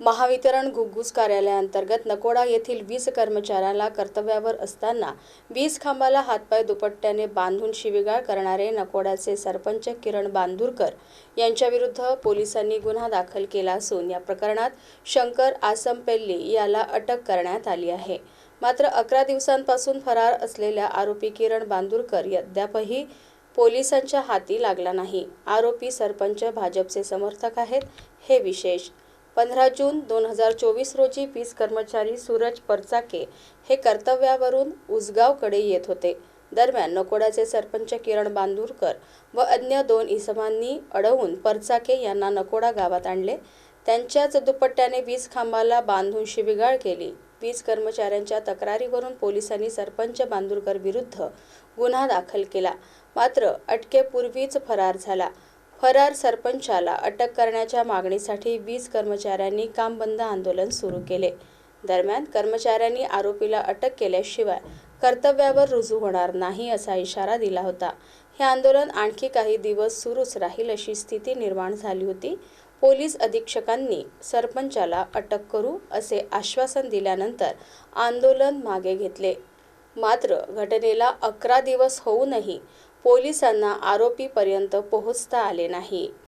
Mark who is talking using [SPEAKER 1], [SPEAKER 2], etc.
[SPEAKER 1] महावितरण घुग्गुस कार्यालयाअंतर्गत नकोडा येथील वीज कर्मचाऱ्याला कर्तव्यावर असताना वीज खांबाला हातपाय दुपट्ट्याने बांधून शिवीगाळ करणारे नकोड्याचे सरपंच किरण बांदूरकर यांच्याविरुद्ध पोलिसांनी गुन्हा दाखल केला असून या प्रकरणात शंकर आसमपेल्ली याला अटक करण्यात आली आहे. मात्र अकरा दिवसांपासून फरार असलेल्या आरोपी किरण बांदूरकर अद्यापही पोलिसांच्या हाती लागला नाही. आरोपी सरपंच भाजपचे समर्थक आहेत हे विशेष पंधरा जून दोन हजार चोवीस रोजी वीज कर्मचारी सूरज परचाके हे कर्तव्यावरून उसगावकडे येत होते. दरम्यान नकोड्याचे सरपंच किरण बांदूरकर व अन्य दोन इसमांनी अडवून परचाके यांना नकोडा गावात आणले. त्यांच्याच दुपट्ट्याने वीज खांबाला बांधून शिबिगाळ केली. वीज कर्मचाऱ्यांच्या तक्रारीवरून पोलिसांनी सरपंच बांदूरकर विरुद्ध गुन्हा दाखल केला. मात्र अटकेपूर्वीच फरार झाला. फरार सरपंचाला अटक करण्याच्या मागणीसाठी वीज कर्मचाऱ्यांनी काम बंद आंदोलन सुरू केले. दरम्यान कर्मचाऱ्यांनी आरोपीला अटक केल्याशिवाय कर्तव्यावर रुजू होणार नाही असा इशारा दिला होता. हे आंदोलन आणखी काही दिवस सुरूच राहील अशी स्थिती निर्माण झाली होती. पोलीस अधीक्षकांनी सरपंचाला अटक करू असे आश्वासन दिल्यानंतर आंदोलन मागे घेतले. मात्र घटनेला अकरा दिवस होऊनही पोलिसांना आरोपीपर्यंत पोहोचता आले नाही.